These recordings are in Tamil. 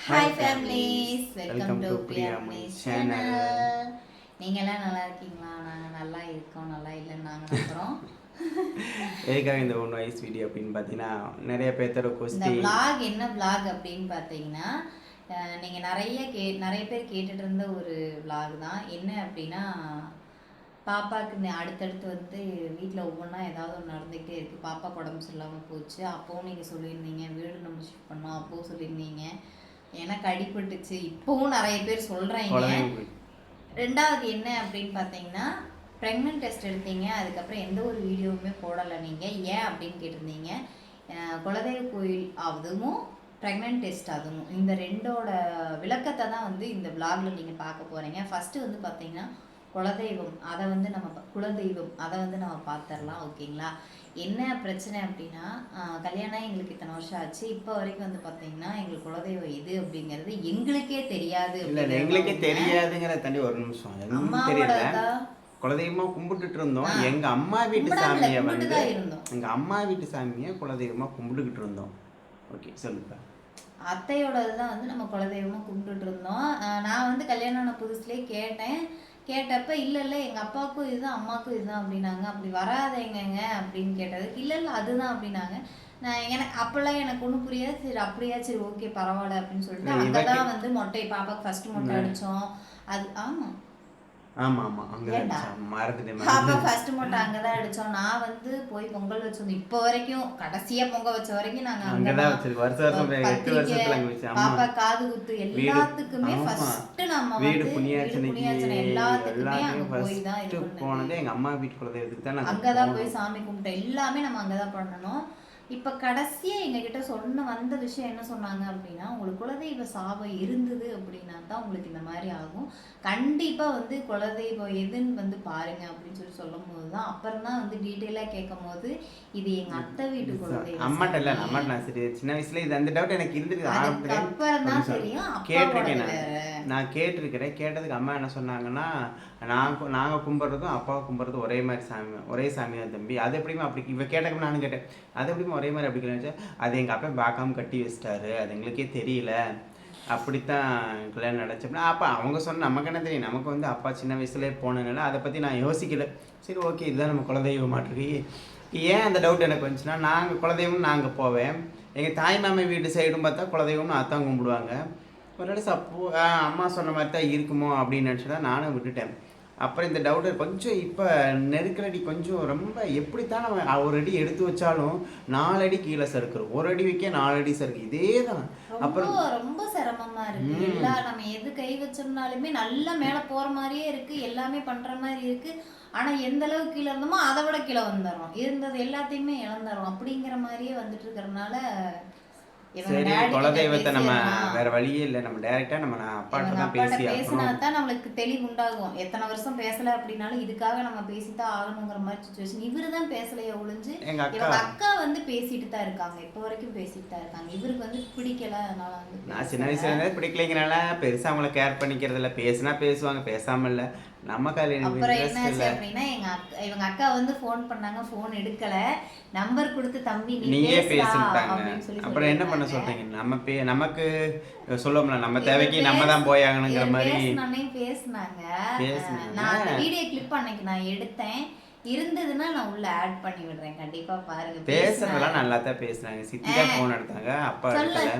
Hi families welcome to Priyamonis channel. நீங்களாம் நல்லா இருக்கீங்களா? நாங்கள் நல்லா இருக்கோம். நல்லா இல்லைன்னு நாங்கள் நம்புகிறோம் எதுக்காக இந்த ஒன் வயசு வீடியோ அப்படின்னு பார்த்தீங்கன்னா நிறைய பேர்த்தோட இந்த கொஸ்டின் vlog என்ன vlog அப்படின்னு பார்த்தீங்கன்னா அஹ், நீங்க நிறைய கே நிறைய பேர் கேட்டுட்டு இருந்த ஒரு vlog தான். என்ன அப்படின்னா பாப்பாவுக்கு நெ- அடுத்தடுத்து வந்து வீட்டில் ஒவ்வொன்றா ஏதாவது ஒன்று நடந்துக்கிட்டே இருக்குது பாப்பா உடம்பு சரியில்லாமல் போச்சு. அப்போவும் நீங்கள் சொல்லியிருந்தீங்க வீடு நம்ம ஷிஃப்ட் பண்ணோம். அப்போவும் சொல்லியிருந்தீங்க. எனக்கு அடிபட்டுச்சு. இப்போவும் நிறைய பேர் சொல்கிறீங்க ரெண்டாவது என்ன அப்படின்னு பார்த்தீங்கன்னா ப்ரெக்னென்ட் டெஸ்ட் எடுத்தீங்க அதுக்கப்புறம் எந்த ஒரு வீடியோவுமே போடலை நீங்கள் ஏன் அப்படின்னு கேட்டிருந்தீங்க. குலதெய்வ கோயில் அதுவும் ப்ரெக்னென்ட் டெஸ்ட் அதுவும். இந்த ரெண்டோட விளக்கத்தை தான் வந்து இந்த விலாகில் நீங்கள் பார்க்க போகிறீங்க ஃபஸ்ட்டு வந்து பார்த்தீங்கன்னா குலதெய்வம் அதை வந்து நம்ம குலதெய்வம் அதை வந்து நம்ம பார்த்துடலாம் ஓகேங்களா? என்ன பிரச்சனை அப்படின்னா கல்யாணம் எங்களுக்கு இத்தனை வருஷம் ஆச்சு. இப்போ வரைக்கும் வந்து பார்த்தீங்கன்னா எங்களுக்கு குலதெய்வம் இது அப்படிங்கிறது எங்களுக்கே தெரியாது எங்களுக்கே. தெரியாதுங்கிற தாண்டி ஒரு நிமிஷம். தெரியல. குலதெய்வமா கும்பிட்டுட்டு இருந்தோம். எங்க அம்மா வீட்டு சாமியை வந்து. எங்க அம்மா வீட்டு சாமியை குலதெய்வமா கும்பிட்டுக்கிட்டு இருந்தோம். ஓகே சொல்லுப்பா அத்தையோட இதுதான் வந்து நம்ம குலதெய்வமா கும்பிட்டுட்டு இருந்தோம். நான் வந்து கல்யாணம் ஆன புதுசுலேயே கேட்டேன். கேட்டப்ப இல்லை இல்லை எங்கள் அப்பாவுக்கும் இதுதான் அம்மாவுக்கும் இதுதான் அப்படின்னாங்க. அப்படி வராதேங்கங்க அப்படின்னு கேட்டதுக்கு இல்லை இல்லை அதுதான் அப்படின்னாங்க. நான் எனக்கு அப்போல்லாம் எனக்கு ஒன்றும் புரியாது சரி அப்படியா சரி ஓகே பரவாயில்ல அப்படின்னு சொல்லிட்டு அங்கே தான் வந்து மொட்டை பாப்பாக்கு ஃபர்ஸ்ட் மொட்டை. அடித்தோம் அது ஆமாம் ஆமா ஆமா அங்க? மறந்துட்டேன். ஃபர்ஸ்ட் மொட்டை அங்கே தான் அடித்தோம் நான் வந்து போய் பொங்கல் வச்சோம் இப்போ வரைக்கும் கடைசியாக பொங்கல் வச்ச வரைக்கும் அங்கே அங்கதான் வச்சிருக்கு வருஷம் வருஷம் எட்டு வருஷத்துல அங்க வச்சு ஆமா. பாப்பா காது குத்து எல்லாத்துக்குமே. ஃபர்ஸ்ட் நம்ம வீடு புண்ணியாச்சனை எல்லாத்துக்குமே அங்க போய் தான் போனது எங்க அம்மா வீட்டு குலதெய்வத்துக்கு தான் நாங்க அங்கதான் போனோம். போய் சாமி கும்பிட்டோம். எல்லாமே நம்ம அங்கதான் பண்ணணும். இப்ப கடைசியா எங்க கிட்ட சொன்ன வந்த விஷயம் என்ன சொன்னாங்க அப்படின்னா உங்களுக்கு குலதெய்வ சாபம் இருந்தது அப்படின்னா தான் உங்களுக்கு இந்த மாதிரி ஆகும். கண்டிப்பா வந்து குலதெய்வம் எதுன்னு வந்து பாருங்க அப்படின்னு சொல்லி சொல்லும் போது தான் அப்புறம் தான் வந்து டீட்டெயிலா கேட்கும் போது இது எங்க அத்தை வீட்டு குலதெய்வ அம்மாட்ட இல்ல. அம்மாட்ட நான் சரி சின்ன வயசுல இது அந்த டவுட் எனக்கு இருந்துருக்கு அதுக்கப்புறம் தான். தெரியும் கேட்டிருக்கேன் நான். கேட்டிருக்கிறேன். கேட்டதுக்கு அம்மா என்ன சொன்னாங்கன்னா நான் கு- நாங்க கும்பிட்றதும் அப்பாவை கும்பிட்றதும் ஒரே மாதிரி சாமி ஒரே சாமி தான் தம்பி. அது எப்படிமா அப்படி இவ கேட்டக்கு நானும் கேட்டேன். அது எப்படிமா ஒரே மாதிரி அப்படி நினச்சா அது எங்கள் அப்பா பார்க்காம கட்டி வச்சிட்டாரு. அது எங்களுக்கே தெரியல. அப்படித்தான் கல்யாணம் நடந்துச்சு அப்போ அவங்க சொன்ன நமக்கு என்ன தெரியும்? நமக்கு வந்து அப்பா சின்ன வயசுலேயே போனதுனால அதை பற்றி நான் யோசிக்கல. சரி ஓகே இதுதான் நம்ம குலதெய்வம் மாட்டிருக்கு ஏன் அந்த டவுட் எனக்கு வந்துச்சுன்னா நாங்கள் குலதெய்வம் நாங்கள் போவேன். எங்கள் தாய் மாமை வீட்டு சைடும் பார்த்தா குலதெய்வம்னு அதான் கும்பிடுவாங்க. ஒரு நாள் சப்போ அம்மா சொன்ன மாதிரி தான் இருக்குமோ அப்படின்னு நினச்சி தான் நானும் விட்டுட்டேன். அப்புறம் இந்த டவுட்டு கொஞ்சம் இப்போ நெருக்கடி கொஞ்சம் ரொம்ப எப்படித்தான் நம்ம ஒரு அடி எடுத்து வச்சாலும் நாலு அடி கீழே சறுக்குறோம். ஒரு அடி வைக்க நாலு அடி சறுக்கு. இதே தான் அப்புறம் ரொம்ப சிரமமா இருக்கு. எல்லா நம்ம எது கை வச்சோம்னாலுமே நல்லா மேல போற மாதிரியே இருக்கு. எல்லாமே பண்ற மாதிரி இருக்கு. ஆனா எந்த அளவுக்கு கீழே இருந்தோமோ அதை விட கீழே வந்துடுறோம். இருந்தது எல்லாத்தையுமே இழந்துடுறோம். அப்படிங்கிற மாதிரியே வந்துட்டு இருக்கறனால இவங்க சரி குலதெய்வத்தை நம்ம. வேற வழியே இல்லை. நம்ம டைரக்டா நம்ம அப்பாட்ட தான் பேசி பேசினா ஆகணும் தான் நம்மளுக்கு தெளிவு உண்டாகும். எத்தனை வருஷம் பேசல அப்படின்னாலும் இதுக்காக நம்ம பேசித்தான் ஆகணுங்கிற மாதிரி சுச்சுவேஷன் இவரு தான் பேசலையே ஒழிஞ்சு எங்க அக்கா இவங்க அக்கா. வந்து பேசிட்டு தான் இருக்காங்க. இப்போ வரைக்கும் பேசிட்டு தான் இருக்காங்க. இவருக்கு வந்து பிடிக்கல அதனால வந்து நான் சின்ன. வயசுல இருந்தே பிடிக்கலைங்கிறனால பெருசா அவங்கள கேர் பண்ணிக்கிறது இல்ல பேசினா பேசுவாங்க பேசாம இல்ல. நம்ம அப்புறம் என்னாச்சு இல்ல. அப்படின்னா எங்க அக்கா இவங்க அக்கா வந்து ஃபோன் பண்ணாங்க ஃபோன் எடுக்கல. நம்பர் கொடுத்து தம்பி நீயே பேசுடா பேசிட்டாங்க. அப்புறம் என்ன பண்ண. சொல்றீங்க? நம்ம பே நமக்கு சொல்லுவோம்ல நம்ம தேவைக்கு நம்ம தான் போய் ஆகணுங்கிற மாதிரி. பேசுனாங்க. நான் வீடியோ கிளிப் அன்னைக்கு நான் எடுத்தேன். இருந்ததுன்னா நான் உள்ள ஆட் பண்ணி விடுறேன். கண்டிப்பா பாருங்க. பேசுறதெல்லாம் நல்லா தான் பேசுனாங்க. சித்தி தான் போன் எடுத்தாங்க. அப்பா. எடுக்கல.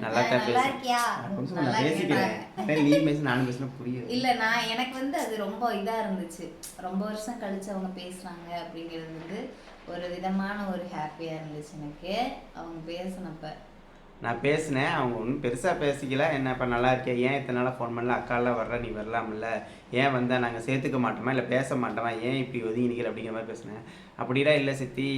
நல்லா தான் நல்லா பேசு இருக்கியா? கொஞ்சம் நல்லா நான் பேசிக்கிறேன் நீ பேசு நானும் பேசினா புரியுது. இல்ல நான் எனக்கு வந்து அது ரொம்ப இதா இருந்துச்சு. ரொம்ப வருஷம் கழிச்சு அவங்க பேசுறாங்க அப்படிங்கிறது வந்து ஒரு விதமான ஒரு ஹாப்பியா இருந்துச்சு எனக்கு. அவங்க பேசினப்ப. நான் பேசினேன். அவங்க ஒன்றும் பெருசாக பேசிக்கல. என்ன இப்போ நல்லா இருக்கே ஏன் இத்தனை நாளாக ஃபோன் பண்ணல? அக்காலாம் வர்ற நீ வரலாம்ல. ஏன் வந்தால் நாங்கள் சேர்த்துக்க மாட்டோமா? இல்லை பேச மாட்டோமா? ஏன் இப்படி ஒதுங்கி நிற்கிற அப்படிங்கிற மாதிரி பேசினேன். அப்படிலாம் இல்லை சித்தி.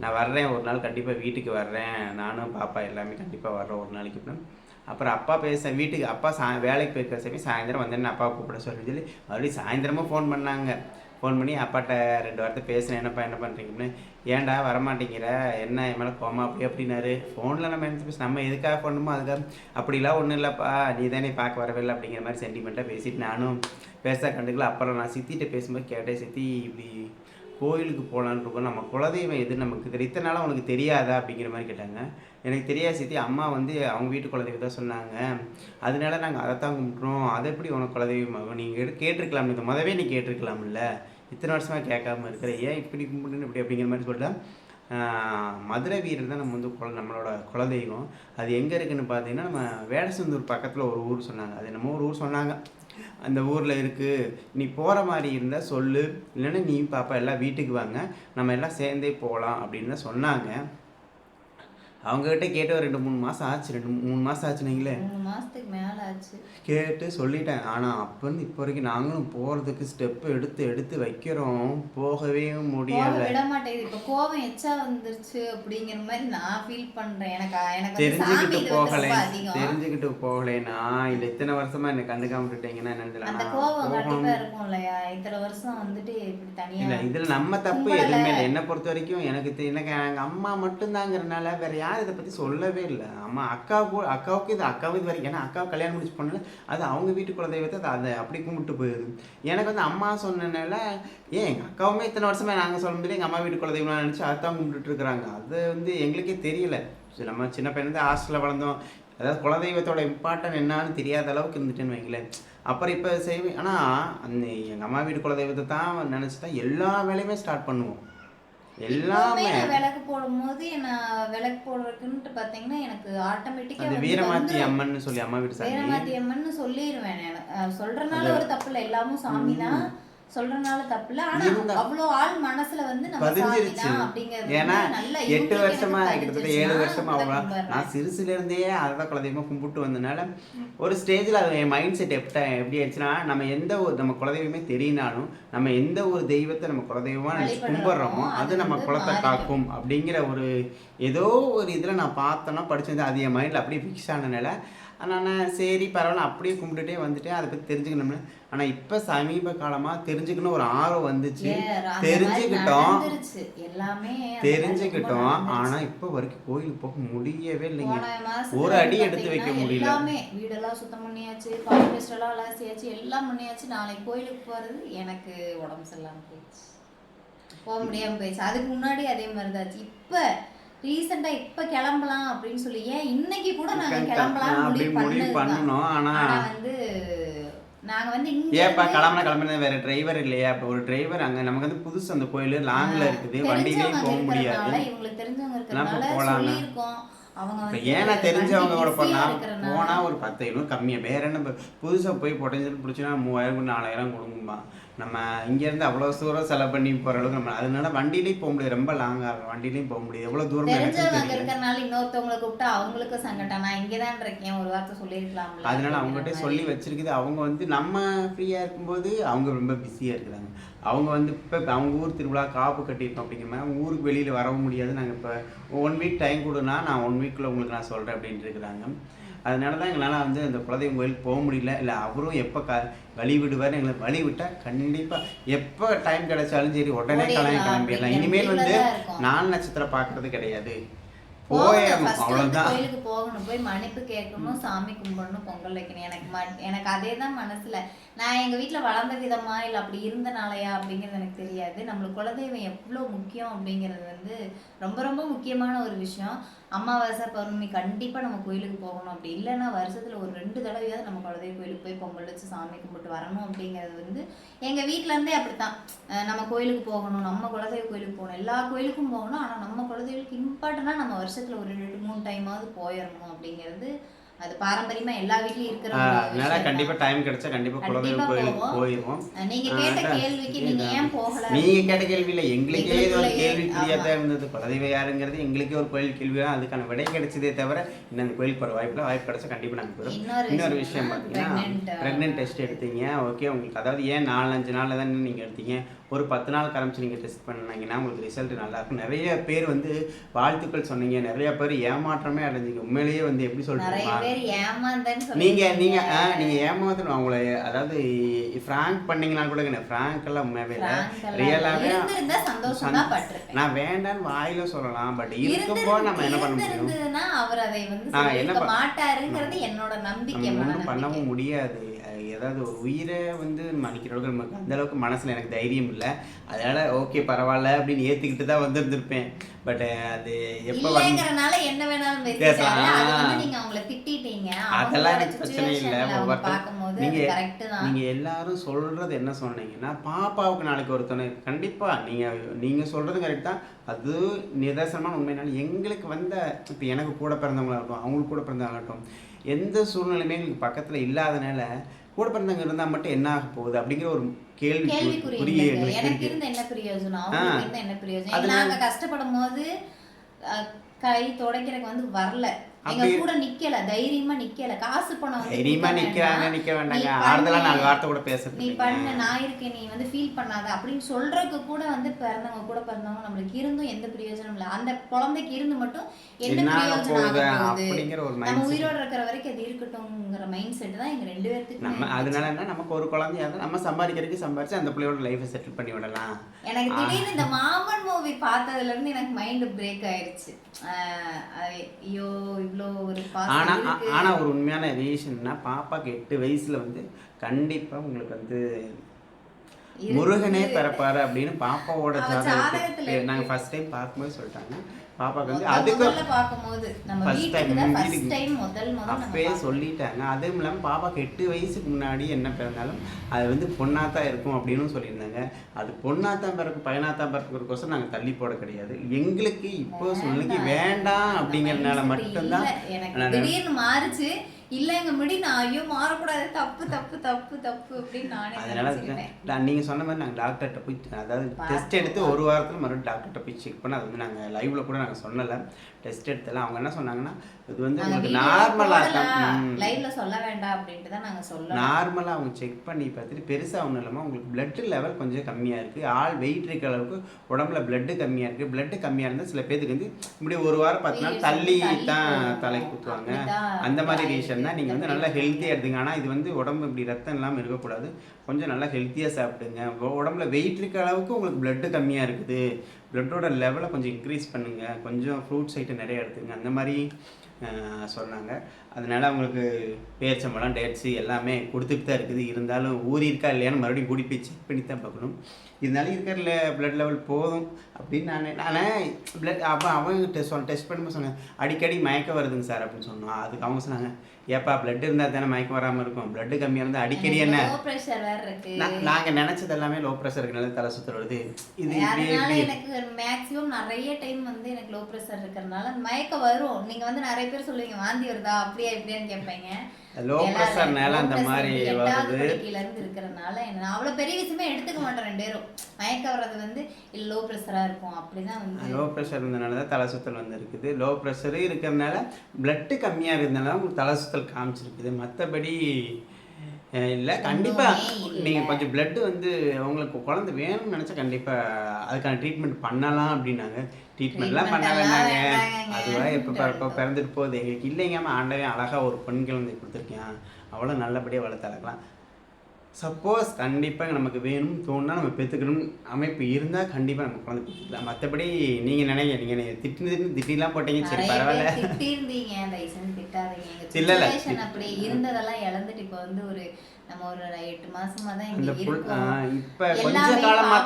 நான் வர்றேன். ஒரு நாள் கண்டிப்பாக வீட்டுக்கு வர்றேன். நானும் பாப்பா எல்லாமே கண்டிப்பாக வர்றோம் ஒரு நாளைக்கு அப்புறம். அப்புறம் அப்பா பேச வீட்டுக்கு அப்பா சா வேலைக்கு போயிருக்கிற சமயம் சாயந்தரம் வந்தேன்னு அப்பா கூப்பிட சொல்லி சொல்லி மறுபடியும் சாயந்தரமும் ஃபோன் பண்ணாங்க. ஃபோன் பண்ணி அப்பாட்ட ரெண்டு வார்த்தை பேசினேன் என்னப்பா என்ன பண்ணுறீங்கன்னு ஏன்டா வரமாட்டேங்கிற. என்ன என் மேலே கோமா அப்படி அப்படின்னாரு. ஃபோனில் நம்ம என்ன பேச நம்ம எதுக்காக பண்ணுமோ அதுக்காக. அப்படிலாம் ஒன்றும் இல்லைப்பா. நீ தானே பார்க்க வரவே இல்லை அப்படிங்கிற மாதிரி சென்டிமெண்ட்டாக பேசிட்டு நானும் பேச கண்டுக்கல. அப்புறம் நான் சித்திகிட்ட பேசும்போது கேட்டேன் சித்தி இப்படி கோயிலுக்கு போகலான்னு இருக்கோம். நம்ம குலதெய்வம் எது நமக்கு தெரியும் இத்தனை நாளாக உனக்கு தெரியாதா அப்படிங்கிற மாதிரி கேட்டாங்க. எனக்கு தெரியாது சித்தி. அம்மா வந்து அவங்க வீட்டு குலதெய்வம் தான் சொன்னாங்க. அதனால நாங்கள் அதை தான் கும்பிட்றோம். அதை எப்படி உனக்கு குலதெய்வம் நீங்கள் கேட்டிருக்கலாம் இது முதவே நீ கேட்டிருக்கலாம்ல. இத்தனை வருஷமாக கேட்காம இருக்கிற. ஏன் இப்படி கும்பிட்டுன்னு இப்படி அப்படிங்கிற மாதிரி சொல்லிட்டா மதுரை வீரர் தான் நம்ம வந்து குல நம்மளோட குலதெய்வம். அது எங்கே இருக்குன்னு பார்த்தீங்கன்னா நம்ம வேடசந்தூர் பக்கத்தில் ஒரு ஊர் சொன்னாங்க. அது நம்ம ஒரு ஊர் சொன்னாங்க. அந்த ஊரில் இருக்குது நீ போகிற மாதிரி இருந்தால் சொல்லு. இல்லைன்னா நீ பாப்பா எல்லாம் வீட்டுக்கு வாங்க. நம்ம எல்லாம் சேர்ந்தே போகலாம் அப்படின்னு சொன்னாங்க. அவங்ககிட்ட கேட்டு ஒரு ரெண்டு மூணு மாதம் ஆச்சு ரெண்டு மூணு மாதம் ஆச்சுனீங்களே. மூணு மாசத்துக்கு மேல ஆச்சு. கேட்டு சொல்லிட்டேன். ஆனால் அப்போ இருந்து இப்போ வரைக்கும் நாங்களும் போகிறதுக்கு ஸ்டெப் எடுத்து எடுத்து வைக்கிறோம். போகவே போக முடியல விட மாட்டேங்குது. இப்ப கோவம் எச்சா வந்துருச்சு அப்படிங்கிற மாதிரி நான் ஃபீல் பண்றேன். எனக்கு எனக்கு தெரிஞ்சுக்கிட்டு போகலை தெரிஞ்சுக்கிட்டு போகலைன்னா இல்லை இத்தனை வருஷமா என்னை கண்டுக்காம விட்டுட்டீங்கன்னா என்னன்னு தெரியல. அந்த கோவம் இருக்கும் இல்லையா? இத்தனை வருஷம் வந்துட்டு இப்படி தனியா இல்லை இதில் நம்ம தப்பு. எதுவுமே இல்லை. என்னை பொறுத்த வரைக்கும் எனக்கு எனக்கு எங்கள் அம்மா மட்டும்தாங்கிறனால வேற யாரும் இதை பற்றி சொல்லவே இல்லை. அம்மா அக்காவுக்கு அக்காவுக்கு இது அக்காவுக்கு இது வரைக்கும். ஏன்னா அக்காவுக்கு கல்யாணம் முடிச்சு பண்ணல அது அவங்க வீட்டு குலதெய்வத்தை அது அதை அப்படி கும்பிட்டு போயிடுது எனக்கு வந்து அம்மா சொன்னனால ஏன் எங்கள் அக்காவுமே இத்தனை வருஷமாக நாங்கள் சொல்ல முடியல. எங்கள் அம்மா வீட்டு குலதெய்வம் நினச்சி அதான் கும்பிட்டுட்டு இருக்கிறாங்க. அது வந்து எங்களுக்கே தெரியல. நம்ம சின்ன பையன் ஹாஸ்டலில் வளர்ந்தோம். அதாவது குலதெய்வத்தோட இம்பார்ட்டன் என்னன்னு தெரியாத அளவுக்கு இருந்துட்டுன்னு வைங்களேன். அப்புறம் இப்போ செய்வேன் ஆனால் அந்த எங்கள் அம்மா வீட்டு குலதெய்வத்தை தான் நினச்சி தான் எல்லா வேலையுமே ஸ்டார்ட் பண்ணுவோம். எல்லாமே. நான் விளக்கு போடும்போது நான் விளக்கு போடுறதுக்குன்ட்டு பாத்தீங்கன்னா எனக்கு ஆட்டோமேட்டிக்கா அந்த வீரமாத்தி அம்மன்னு சொல்லி அம்மா வீட்டு சாமி. வீரமாத்தி அம்மன்னு சொல்லிடுவேன் சொல்றதுனால ஒரு தப்பு இல்லை. எல்லாமும் சாமி தான் சொல்றதுனால தப்பு இல்லை ஆனா இருந்தா- அவ்வளோ ஆள் மனசுல வந்து நம்ம அப்படிங்கிறது ஏன்னா எட்டு வருஷமா கிட்டத்தட்ட ஏழு வருஷமா அவ்வளோ. நான் சிறுசுல இருந்தே அதை குலதெய்வமா கும்பிட்டு வந்தனால ஒரு ஸ்டேஜில் அது என் மைண்ட் செட் எப்படி எப்படி ஆயிடுச்சுன்னா நம்ம எந்த ஒரு நம்ம குலதெய்வமே தெரியினாலும் நம்ம எந்த ஒரு தெய்வத்தை நம்ம குலதெய்வமா நினைச்சு கும்பிட்றோமோ அது நம்ம குலத்தை. காக்கும் அப்படிங்கிற ஒரு ஏதோ ஒரு இதில் நான் பார்த்தேன்னா படிச்சது அது என் மைண்டில் அப்படியே ஃபிக்ஸ் ஆனனால நான் சரி பரவாயில்ல அப்படியே கும்பிட்டுட்டே வந்துட்டேன். அதை பற்றி தெரிஞ்சுக்கணும்னு. ஆனால் இப்போ சமீப காலமாக தெரிஞ்சுக்கணும் ஒரு ஆர்வம் வந்துச்சு. தெரிஞ்சுக்கிட்டோம். தெரிஞ்சுக்கிட்டோம். ரொம்ப நடந்துருச்சு. ஆனா இப்போ வரைக்கும் கோயிலுக்கு போக முடியவே இல்லைங்க. ஒரு அடி எடுத்து வைக்க முடியல. எல்லாமே வீடெல்லாம் சுத்தம் பண்ணியாச்சு எல்லாம் அலசியாச்சு எல்லாம் பண்ணியாச்சு. நாளைக்கு கோயிலுக்கு போறது எனக்கு உடம்பு சரியில்லாம போயிடுச்சு. போக முடியாம போயிடுச்சு. அதுக்கு முன்னாடி அதே மாதிரி தாச்சு இப்ப ரீசெண்டா இப்ப கிளம்பலாம் அப்படின்னு சொல்லி. ஏன் இன்னைக்கு கூட நாங்க கிளம்பலாம் முடிவு. பண்ணணும். ஆனா வந்து நாங்க வந்து இங்க ஏப்பா கிளம்புனா கிளம்புனா வேற டிரைவர் இல்லையா? இப்போ ஒரு டிரைவர் அங்க நமக்கு வந்து புதுசு அந்த கோயில் லாங்ல இருக்குது. வண்டியிலேயும் போக முடியாது. இவங்களுக்கு தெரிஞ்சவங்க இருக்கிறதுனால. சொல்லியிருக்கோம். ஏன்னா தெரிஞ்சவங்க கூட வண்டி போனா போனா ஒரு பத்து ஐநூறு கம்மியா. வேற என்ன புதுசா போய் பொட்டன்ஷியல் பிடிச்சினா மூவாயிரம் நாலாயிரம் கொடுக்குமா நம்ம இங்க இருந்து அவ்வளவு தூரம் செலவு பண்ணி போற அளவுக்கு நம்ம அதனால வண்டியிலையும் போக முடியாது. ரொம்ப லாங்கா இருக்கும். வண்டியிலையும் போக முடியாது. எவ்வளவு தூரம் தெரிஞ்சவங்க இருக்கிறனால இன்னொருத்தவங்களை கூப்பிட்டா அவங்களுக்கு சங்கடம். நான் இங்கதான் இருக்கேன். ஒரு வார்த்தை சொல்லியிருக்கலாம்ல. அதனால அவங்ககிட்ட. சொல்லி வச்சிருக்குது. அவங்க வந்து நம்ம ஃப்ரீயாக இருக்கும்போது அவங்க ரொம்ப பிஸியாக இருக்கிறாங்க. அவங்க வந்து இப்போ அவங்க ஊர் திருவிழா காப்பு கட்டியிருக்கோம் அப்படிங்கிற மாதிரி அவங்க ஊருக்கு வெளியில் வரவும் முடியாது. நாங்கள் இப்போ ஒன் வீக் டைம் கொடுனா நான் ஒன் வீக்கில் உங்களுக்கு நான் சொல்கிறேன் அப்படின்ட்டு இருக்கிறாங்க. அதனால தான் எங்களால் வந்து அந்த குலதெய்வம் கோயிலுக்கு போக முடியல. இல்லை அவரும் எப்போ க வழி விடுவார் எங்களுக்கு வழி விட்டால் கண்டிப்பாக எப்போ டைம் கிடைச்சாலும் சரி உடனே கிளம்பி கிளம்பிடலாம். இனிமேல் வந்து. நாலு நட்சத்திரம் பார்க்கறது கிடையாது. கோயிலுக்கு போகணும். போய் மன்னிப்பு கேட்கணும் சாமி கும்பிடணும் பொங்கல் வைக்கணும். எனக்கு எனக்கு அதே தான் மனசுல. நான் எங்க வீட்ல வளர்ந்த விதமா இல்ல அப்படி இருந்தனாலயா அப்படிங்கிறது எனக்கு தெரியாது. நம்மளுக்கு குலதெய்வம் எவ்வளவு முக்கியம் அப்படிங்கிறது வந்து ரொம்ப ரொம்ப முக்கியமான ஒரு விஷயம். அமாவாசை பௌர்ணமி கண்டிப்பாக நம்ம கோயிலுக்கு போகணும். அப்படி இல்லைன்னா வருஷத்தில் ஒரு ரெண்டு தடவையாவது நம்ம குலதெய்வ கோயிலுக்கு போய் பொங்கல் வச்சு சாமி கும்பிட்டு வரணும் அப்படிங்கிறது வந்து எங்கள் வீட்டிலேருந்தே அப்படித்தான். நம்ம கோயிலுக்கு போகணும் நம்ம குலதெய்வ கோயிலுக்கு போகணும். எல்லா கோயிலுக்கும் போகணும். ஆனால் நம்ம குலதெய்வத்துக்கு இம்பார்ட்டண்ட்டாக நம்ம வருஷத்தில் ஒரு ரெண்டு மூணு டைமாவது போயிடணும் அப்படிங்கிறது அது பாரம்பரியமா எல்லா வீட்லயும் இருக்கிற கண்டிப்பா. டைம் கிடைச்சா கண்டிப்பா குலதெய்வ கண்டிப்பா கோயிலுக்கு அஹ் நீங்க கேட்ட கேள்விக்கு நீங்க ஏன் போகல? நீங்க கேட்ட கேள்வி இல்ல. எங்களுக்கே இது ஒரு ஆமா. தான் இருந்தது. குலதெய்வம் யாருங்கிறது எங்களுக்கே ஒரு கோயில் கேள்வி தான். அதுக்கான விடை கிடைச்சதே தவிர இன்னும் அந்த கோயிலுக்கு போற வாய்ப்புல வாய்ப்பு கிடைச்சா கண்டிப்பா நாங்க போறோம் இன்னொரு விஷயம் pregnant, ப்ரெக்னென்ட் டெஸ்ட் எடுத்தீங்க. ஓகே உங்களுக்கு அதாவது ஏன் நாலு அஞ்சு நாளில் தான் நீங்கள் எடுத்தீங்க? ஒரு பத்து நாள் கரமிச்சு நீங்கள் டெஸ்ட் பண்ணீங்கன்னா உங்களுக்கு ரிசல்ட் நல்லா இருக்கும் நிறைய பேர் வந்து வாழ்த்துக்கள் சொன்னீங்க. நிறைய பேர் ஏமாற்றமே அடைஞ்சீங்க. உண்மையிலேயே வந்து எப்படி நிறைய சொல்றீங்க பேர் ஏமாந்தேன்னு நீங்க நீங்க ஆ, சொல்லிருக்கீங்க. நீங்க ஏமாத்தணும். அவங்கள அதாவது ஃப்ராங்க் பண்ணீங்கன்னா கூட கிடையாது ஃப்ராங்க் எல்லாம் உண்மையாவே இல்லை. பட்டிருப்பேன். நான் வேண்டான்னு வாயில சொல்லலாம். பட் இருக்கும்போது நம்ம என்ன பண்ண முடியும்? அவர் அதை வந்து நான் என்ன மாட்டாருங்கிறது என்னோட நம்பிக்கை. ஒன்றும். பண்ணவும் முடியாது. ஏதாவது உயிரை வந்து மன்னிக்கிற அளவுக்கு நமக்கு அந்த அளவுக்கு மனசுல எனக்கு தைரியம் இல்லை. இல்லை. அதனால ஓகே பரவாயில்ல அப்படின்னு ஏற்றுக்கிட்டு தான் வந்திருந்திருப்பேன். பட் அது எப்போ இல்லைங்கிறனால என்ன வேணாலும் அதெல்லாம் எனக்கு பிரச்சனை இல்லை. நீங்க நீங்க எல்லாரும் சொல்றது என்ன சொன்னீங்கன்னா பாப்பாவுக்கு நாளைக்கு ஒரு துணை. கண்டிப்பா நீங்க நீங்க சொல்றது கரெக்ட் தான். அது நிதர்சனமான உண்மைனால எங்களுக்கு வந்த இப்போ எனக்கு கூட பிறந்தவங்களாகட்டும் அவங்களுக்கு கூட பிறந்தவங்களாகட்டும் எந்த சூழ்நிலையுமே எங்களுக்கு பக்கத்துல இல்லாதனால கூட பிறந்தவங்க இருந்தா மட்டும் என்ன ஆக போகுது அப்படிங்கிற ஒரு கேள்வி. எங்களுக்கு எனக்கு. இருந்த என்ன பிரயோஜனம். அவங்களுக்கு இருந்த என்ன பிரயோஜனம் நாங்க கஷ்டப்படும் போது கை துடைக்கிறதுக்கு வந்து வரல எங்க கூட நிக்கல தைரியமா நிக்கல. காசு பணம் தைரியமா நிக்கிறாங்க. நிக்க நீ வேண்டாங்க பண்ணு. ஆறுதலா நாலு வார்த்தை கூட பேசுறது நீ இல்லைங்க. பண்ணு நான் இருக்கேன் நீ வந்து ஃபீல் பண்ணாத அப்படின்னு சொல்றதுக்கு கூட வந்து பிறந்தவங்க கூட பிறந்தவங்க நம்மளுக்கு இருந்தும் எந்த பிரயோஜனம் இல்லை. அந்த குழந்தைக்கு இருந்து மட்டும் பிரயோஜனம் அப்படிங்கிற ஒரு நம்ம உயிரோட இருக்கிற வரைக்கும் அது இருக்கட்டும்ங்கிற மைண்ட் செட் தான் எங்க ரெண்டு பேர்த்துக்கு நம்ம அதனால என்ன? நமக்கு ஒரு குழந்தையா நம்ம சம்பாதிக்கிறதுக்கு சம்பாரிச்சு அந்த பிள்ளையோட லைஃபை செட்டில் பண்ணி விடலாம். எனக்கு திடீர்னு இந்த மாமன் மூவி பார்த்ததுல இருந்து எனக்கு மைண்ட் பிரேக் ஆயிருச்சு. ஐயோ இவ்ளோ ஒரு ஆனா பாசம் ஆ- இருக்கு ஆனா ஒரு உண்மையான ரீசன்னா பாப்பாக்கு எட்டு வயசுல வந்து கண்டிப்பா உங்களுக்கு வந்து. முருகனே பிறப்பாரு அப்படின்னு பாப்பாவோட ஜாதகத்தை ஜாதகத்துல நாங்க இருக்கு. ஃபர்ஸ்ட் டைம் பார்க்கும்போது சொல்லிட்டாங்க பாப்பாக்கு வந்து அதுக்கு தான் அப்பயே. சொல்லிட்டாங்க. அதுவும் இல்லாமல் பாப்பாக்கு எட்டு வயசுக்கு முன்னாடி என்ன பிறந்தாலும் அது வந்து பொண்ணாத்தான் இருக்கும் அப்படின்னு சொல்லியிருந்தாங்க. அது பொண்ணாத்தான் பிறகு பையனாத்தான் பிறக்கிறதுக்கோசம் நாங்கள் தள்ளி போட கிடையாது. எங்களுக்கு இப்போ சூழ்நிலைக்கு வேண்டாம். அப்படிங்கிறதுனால மட்டும்தான் மாறுச்சு. இல்லைங்க முடி நான் ஐயோ மாறக்கூடாது. தப்பு தப்பு தப்பு தப்பு அப்படின்னு நானே அதனால நீங்க சொன்ன மாதிரி நாங்கள் டாக்டர்கிட்ட போய் அதாவது டெஸ்ட் எடுத்து ஒரு வாரத்தில் மறுபடியும் டாக்டர்கிட்ட போய் செக் பண்ண அது வந்து நாங்கள் லைவ்ல கூட நாங்கள் சொல்லலை. டெஸ்ட் எடுத்தல. அவங்க என்ன சொன்னாங்கன்னா இது வந்து உங்களுக்கு நார்மலாக லைவ்ல சொல்ல வேண்டாம் அப்படின்ட்டு தான் நாங்க சொல்லலாம் நார்மலாக அவங்க செக் பண்ணி பார்த்துட்டு பெருசாக ஒன்றும் இல்லாமல் உங்களுக்கு blood லெவல் கொஞ்சம் கம்மியாக இருக்குது ஆள் வெயிட் இருக்க அளவுக்கு உடம்புல blood கம்மியாக இருக்குது blood கம்மியாக இருந்தால் சில பேருக்கு வந்து இப்படி ஒரு வாரம் பத்து நாள் Periods தள்ளி தான். தலை குத்துவாங்க. அந்த மாதிரி. ரீசன் தான் நீங்கள் வந்து நல்லா ஹெல்த்தியாக எடுத்துங்க. ஆனால் இது வந்து உடம்பு இப்படி ரத்தம் இல்லாமல் இருக்கக்கூடாது. கொஞ்சம் நல்லா ஹெல்த்தியாக சாப்பிடுங்க. உடம்புல வெயிட் இருக்க அளவுக்கு உங்களுக்கு பிளட்டு கம்மியாக இருக்குது. பிளட்டோட லெவலை கொஞ்சம் இன்க்ரீஸ் பண்ணுங்க. கொஞ்சம் ஃப்ரூட்ஸ் ஐட்டம் நிறைய எடுத்துங்க. அந்த மாதிரி சொன்னாங்க. அதனால அவங்களுக்கு பேரிச்சம்பழம் டேட்ஸு எல்லாமே கொடுத்துட்டு தான் இருக்குது. இருந்தாலும் ஊறி இருக்கா இல்லையான்னு மறுபடியும் கூட்டி போய் செக் பண்ணி தான் பார்க்கணும். இருந்தாலும் இருக்கிற பிளட் லெவல் போதும் அப்படின்னு நான் நான் பிளட் அப்போ அவங்க டெஸ்ட் சொன்ன டெஸ்ட் பண்ணும்போது சொன்னேன் அடிக்கடி மயக்கம் வருதுங்க சார் அப்படின்னு சொன்னோம் அதுக்கு அவங்க சொன்னாங்க ஏப்பா பிளட் இருந்தால் தானே மயக்கம் வராமல் இருக்கும். பிளட் கம்மியாக இருந்தால் அடிக்கடி என்ன? லோ பிரஷர் வேற இருக்கு. நா- நாங்க நினைச்சது எல்லாமே லோ ப்ரெஷர் இருக்கனால தலை சுத்தல் வருது. இது எனக்கு மேக்ஸிமம் நிறைய டைம் வந்து எனக்கு லோ பிரஷர் இருக்கறனால மயக்கம் வரும். நீங்க வந்து நிறைய பேர் சொல்லுவீங்க வாந்தி வருதா? அப்படியா கேட்பீங்க? லோ ப்ரெஷர்னால அந்த மாதிரி வருது. இருக்கிறனால என்ன அவ்வளவு பெரிய விஷயமே எடுத்துக்க மாட்டோம் ரெண்டு பேரும். மயக்கம் வர்றது வந்து லோ பிரஷரா இருக்கும் அப்படிதான் வந்து லோ ப்ரெஷர் இருந்தனால தான் தலை சுத்தல் வந்து இருக்குது. லோ ப்ரெஷரு இருக்கிறதுனால பிளட்டு கம்மியாக இருந்தனால உங்களுக்கு தலை சுத்தல் காமிச்சிருக்குது. மற்றபடி இல்லை கண்டிப்பாக. நீங்கள் கொஞ்சம் பிளட்டு வந்து உங்களுக்கு குழந்தை வேணும்னு நினச்சா கண்டிப்பாக அதுக்கான ட்ரீட்மெண்ட் பண்ணலாம் அப்படின்னாங்க. ட்ரீட்மெண்ட்லாம் பண்ண வேண்டாங்க. அதுவாக எப்போ பிறப்போ பிறந்துட்டு போகுது. எங்களுக்கு இல்லைங்காம ஆண்டவே அழகாக ஒரு பெண் குழந்தை கொடுத்துருக்கேன். அவ்வளோ நல்லபடியாக வளர்த்தளக்கலாம் சப்போஸ் கண்டிப்பாக நமக்கு வேணும் தோணுனா நம்ம பெற்றுக்கணும் அமைப்பு இருந்தால் கண்டிப்பாக நம்ம குழந்தை பெற்றுக்கலாம் மற்றபடி நீங்கள் நினைங்க நீங்கள் திட்டு திட்டு திட்டிலாம் போட்டீங்க சரி பரவாயில்ல பேர் திட்டிருந்தீங்க திட்டாதீங்க. இல்ல, இல்ல. அப்படி இருந்ததெல்லாம் இழந்துட்டு இப்போ வந்து ஒரு நம்ம ஒரு எட்டு மாசமா தான் இங்க இருக்கோம். இப்போ கொஞ்ச காலமாக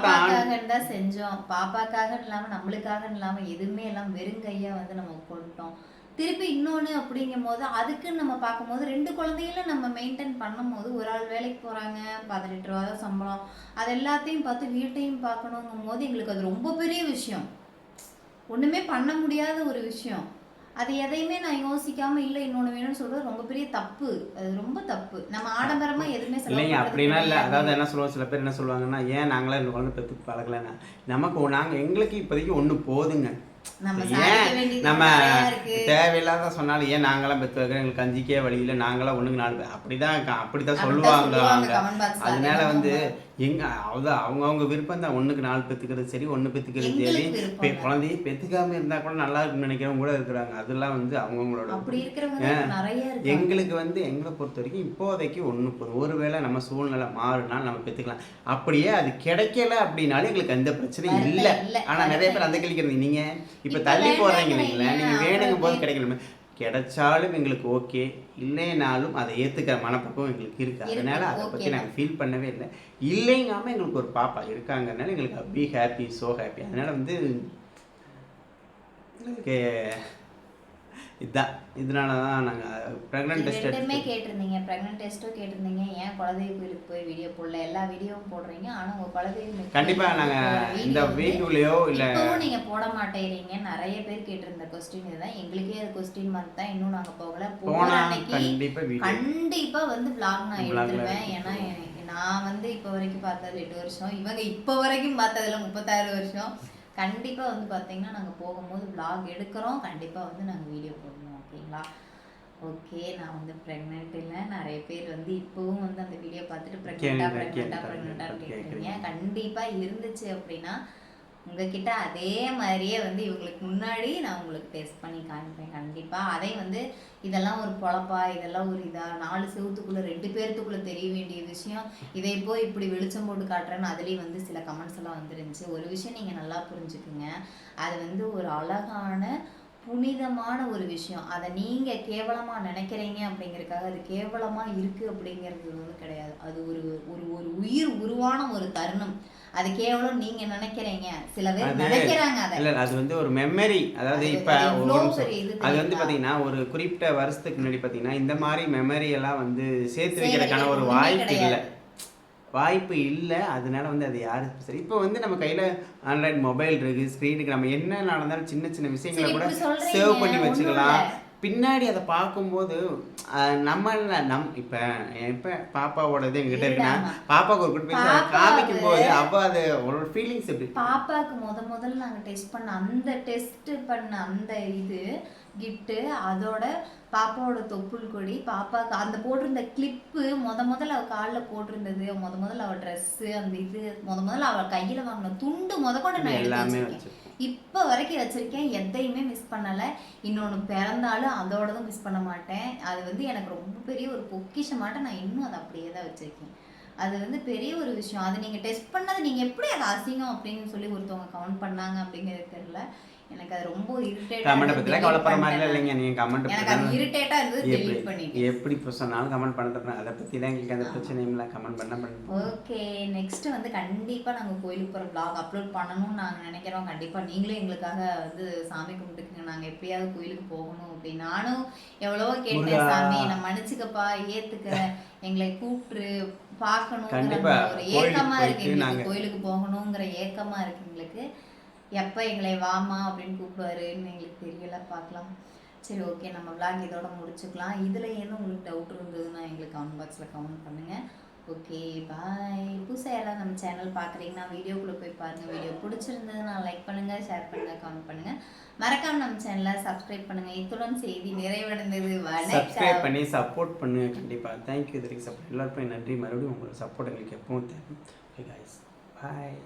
தான் செஞ்சோம். பாப்பாக்காக இல்லாம நம்மளுக்காக இல்லாம எதுவுமே எல்லாம் வெறும் கையா வந்து நம்ம கொண்டுட்டோம். திருப்பி இன்னொன்னு அப்படிங்கும் போது அதுக்கு நம்ம பார்க்கும்போது ரெண்டு குழந்தைகளும் நம்ம மெயின்டைன் பண்ணும்போது ஒரு ஆள் வேலைக்கு போறாங்க பதினெட்டு ரூபா தான் சம்பளம். அது எல்லாத்தையும் பார்த்து வீட்டையும் பார்க்கணுங்கும் போது எங்களுக்கு அது ரொம்ப பெரிய விஷயம். ஒண்ணுமே பண்ண முடியாத ஒரு விஷயம். அது எதையுமே நான் யோசிக்காம இல்ல இன்னொன்னு வேணும்னு சொல்றது ரொம்ப பெரிய தப்பு. அது ரொம்ப தப்பு. நம்ம ஆடம்பரமா எதுவுமே இல்லைங்க அப்படிலாம் இல்லை. அதாவது என்ன சொல்லுவோம் சில பேர் என்ன சொல்லுவாங்கன்னா ஏன் நாங்களாம் இந்த குழந்தை பெற்று பழகலைன்னா? நமக்கு நாங்கள் எங்களுக்கு இப்போதைக்கு ஒன்று போதுங்க. ஏன் நம்ம தேவையில்லாத சொன்னாலும் ஏன் நாங்களாம் பெற்று வைக்கிறோம்? எங்களுக்கு கஞ்சிக்கே வழியில் நாங்களாம் ஒண்ணுக்கு நாலு அப்படிதான் அப்படிதான் அப்படித்தான் சொல்லுவாங்க. அதனால அது வந்து எங்க அதான் அவங்கவுங்க விருப்பம் தான். ஒண்ணுக்கு நாலு பெத்துக்கிறது சரி ஒண்ணு பெத்துக்கிறது சரி. குழந்தைய பெத்துக்காம இருந்தா கூட நல்லா இருக்கும்னு நினைக்கிறவங்க கூட இருக்கிறாங்க. அதெல்லாம் வந்து அவங்கவுங்களோட எங்களுக்கு வந்து எங்களை பொறுத்த வரைக்கும் இப்போதைக்கு ஒன்று போதும். ஒருவேளை நம்ம சூழ்நிலை மாறினால் நம்ம பெற்றுக்கலாம் அப்படியே அது கிடைக்கல அப்படின்னாலும் எங்களுக்கு எந்த பிரச்சனையும் இல்லை. ஆனால் நிறைய பேர் அந்த கேள்விக்கிறது நீங்கள் இப்போ தள்ளி போடுறீங்க இல்லைங்களா? நீங்கள் வேணுங்கும் போது கிடைக்கல கிடைச்சாலும் எங்களுக்கு ஓகே இல்லைனாலும் அதை ஏற்றுக்கிற மனப்பக்குவம் எங்களுக்கு இருக்கு. இருக்கு, அதனால அதை பற்றி. நாங்கள் ஃபீல் பண்ணவே இல்லை. இல்லைங்காம எங்களுக்கு ஒரு பாப்பா இருக்காங்கனால எங்களுக்கு பி ஹாப்பி ஸோ ஹாப்பி அதனால வந்து எங்களுக்கு இதுதான் இதனால தான் நாங்கள் ப்ரெக்னென்ட் டெஸ்ட் ரெண்டுமே கேட்டிருந்தீங்க ப்ரெக்னென்ட் டெஸ்ட்டும் கேட்டிருந்தீங்க ஏன் குலதெய்வ கோயிலுக்கு போய் வீடியோ போடல எல்லா வீடியோவும் போடுறீங்க ஆனா உங்க குலதெய்வம் கண்டிப்பா நாங்க இந்த வீடியோலயோ இல்ல இப்பவும் நீங்க போட மாட்டேறீங்க நிறைய பேர் கேட்டிருந்த கொஸ்டின் இதுதான் எங்களுக்கே அது கொஸ்டின் மார்க் தான் இன்னும் நாங்க போகல. போனா அன்னைக்கு கண்டிப்பா வீடியோ கண்டிப்பா வந்து vlog நான் எடுத்துருவேன். எடுத்து ஏன்னா நான் வந்து இப்போ வரைக்கும் பார்த்தது எட்டு வருஷம் இவங்க இப்போ வரைக்கும் பார்த்ததுல முப்பத்தாறு வருஷம். கண்டிப்பா வந்து பாத்தீங்கன்னா நாங்க போகும்போது vlog எடுக்கிறோம். கண்டிப்பா வந்து நாங்க வீடியோ போடணும் ஓகேங்களா? ஓகே நான் வந்து ப்ரெக்னென்ட் இல்லை. நிறைய பேர் வந்து இப்போவும் வந்து அந்த வீடியோ பார்த்துட்டு ப்ரெக்னெண்ட்டாக ப்ரெக்னெண்ட்டாக ப்ரெக்னெண்ட்டாக. கேட்குறீங்க கண்டிப்பாக இருந்துச்சு அப்படின்னா உங்ககிட்ட அதே மாதிரியே வந்து இவங்களுக்கு முன்னாடி நான் உங்களுக்கு டெஸ்ட் பண்ணி காமிப்பேன். கண்டிப்பாக அதை வந்து இதெல்லாம் ஒரு பொழப்பா இதெல்லாம் ஒரு இதாக நாலு செவத்துக்குள்ளே ரெண்டு பேர்த்துக்குள்ளே தெரிய வேண்டிய விஷயம். இதை போய் இப்படி வெளிச்சம் போட்டு காட்டுறேன்னு அதுலேயும் வந்து சில கமெண்ட்ஸ் எல்லாம் வந்துருந்துச்சு. ஒரு விஷயம் நீங்கள் நல்லா புரிஞ்சுக்குங்க. அது வந்து ஒரு அழகான புனிதமான ஒரு விஷயம். அதை நீங்கள் கேவலமாக நினைக்கிறீங்க அப்படிங்கிறதுக்காக அது கேவலமாக இருக்குது அப்படிங்கிறது வந்து கிடையாது. அது ஒரு ஒரு ஒரு உயிர் உருவான ஒரு தருணம். அது கேவலம் நீங்கள் நினைக்கிறீங்க. சில பேர் நினைக்கிறாங்க அதை. இல்ல அது வந்து ஒரு மெமரி அதாவது அது இப்ப அது வந்து? பாத்தீங்கன்னா ஒரு குறிப்பிட்ட வருஷத்துக்கு முன்னாடி பாத்தீங்கன்னா இந்த மாதிரி மெமரி எல்லாம் வந்து சேர்த்து வைக்கிறதுக்கான ஒரு வாய்ப்பு. இல்லை. வாய்ப்பு இல்லை அதனால வந்து அது யாரு சரி இப்போ வந்து நம்ம கையில ஆண்ட்ராய்டு மொபைல் இருக்கு ஸ்க்ரீனுக்கு நம்ம என்ன நடந்தாலும் சின்ன சின்ன விஷயங்களை கூட சேவ் பண்ணி வச்சுக்கலாம். பின்னாடி அதை பார்க்கும்போது நம்ம நம் இப்போ இப்போ பாப்பாவோடது எங்ககிட்ட இருக்குன்னா. பாப்பாவுக்கு ஒரு குட்டி பாப்பாவை- காமிக்கும் போது அப்போ அது ஒரு ஃபீலிங்ஸ் எப்படி? பாப்பாக்கு முத முதல்ல நாங்கள் டெஸ்ட் பண்ண அந்த டெஸ்ட் பண்ண அந்த இது கிஃப்ட்டு அதோட பாப்பாவோட தொப்புள் கொடி பாப்பாக்கு அந்த போட்டிருந்த கிளிப்பு முத முதல்ல அவள் காலில் போட்டிருந்தது முத முதல்ல அவள் ட்ரெஸ்ஸு அந்த இது முத முதல்ல அவள் கையில் வாங்கின துண்டு முத கொண்டு நான் எல்லாமே இப்போ வரைக்கும் வச்சுருக்கேன். எதையுமே மிஸ் பண்ணலை. இன்னொன்று பிறந்தாலும் அதோடதும் மிஸ் பண்ண மாட்டேன். அது வந்து எனக்கு ரொம்ப பெரிய ஒரு பொக்கிஷமாட்ட நான் இன்னும் அதை அப்படியே தான் வச்சுருக்கேன். அது வந்து பெரிய ஒரு விஷயம். அது நீங்கள் டெஸ்ட் பண்ணது நீங்கள் எப்படி அது அசிங்கம் அப்படின்னு சொல்லி ஒருத்தவங்க கவுண்ட் பண்ணாங்க அப்படிங்கிறது தெரியல. எனக்கு அது ரொம்ப கமெண்ட் பத்திலாம் இரிட்டேட் கவலைப்படுற மாதிரி இல்லைங்க நீங்க கமெண்ட் எனக்கு அது இரிட்டேட்டா இருந்தது டெலீட் பண்ணிட்டேன். எப்படி இப்போ சொன்னாலும் கமெண்ட் பண்ண அதை பற்றிலாம் எங்களுக்கு அந்த பிரச்சனையும் இல்லை. கமெண்ட் பண்ண பண்ண ஓகே நெக்ஸ்ட் வந்து கண்டிப்பா நாங்க கோயிலுக்கு போற vlog அப்லோட் பண்ணணும்னு நாங்க நினைக்கிறோம். கண்டிப்பா நீங்களும் எங்களுக்காக வந்து சாமி கும்பிட்டுக்குங்க. நாங்க எப்படியாவது கோயிலுக்கு போகணும் அப்படின்னு. நானும் எவ்வளவோ கேட்டேன். சாமி நான் மன்னிச்சுக்கப்பா ஏத்துக்க. எங்களை கூப்பிட்டு பார்க்கணுங்கிற ஒரு ஏக்கமா இருக்கு எங்களுக்கு. கோயிலுக்கு போகணுங்கிற ஏக்கமா இருக்கு எங்களுக்கு. எப்போ எங்களை வாமா அப்படின்னு கூப்பிடுவாருன்னு எங்களுக்கு தெரியல பார்க்கலாம். சரி ஓகே நம்ம விளாக் இதோட முடிச்சுக்கலாம். இதில் ஏதும் உங்களுக்கு டவுட் இருந்ததுன்னா எங்களுக்கு கமெண்ட் பாக்ஸில் கமெண்ட் பண்ணுங்கள் ஓகே பாய் புதுசாக எல்லாம் நம்ம சேனல் பார்க்குறீங்கன்னா வீடியோக்குள்ளே போய் பாருங்கள் வீடியோ பிடிச்சிருந்ததுன்னா லைக் பண்ணுங்கள் ஷேர் பண்ணுங்கள் கமெண்ட் பண்ணுங்கள் மறக்காமல் நம்ம சேனலை சப்ஸ்கிரைப் பண்ணுங்கள் இத்துடன் செய்தி நிறைவடைந்தது. சப்ஸ்கிரைப் பண்ணி சப்போர்ட் பண்ணுங்க கண்டிப்பாக தேங்க்யூ இதுக்கு சப்போர்ட் எல்லாருக்கும் நன்றி. மறுபடியும் உங்களோட சப்போர்ட் எங்களுக்கு எப்பவும் தேவை ஓகே பாய்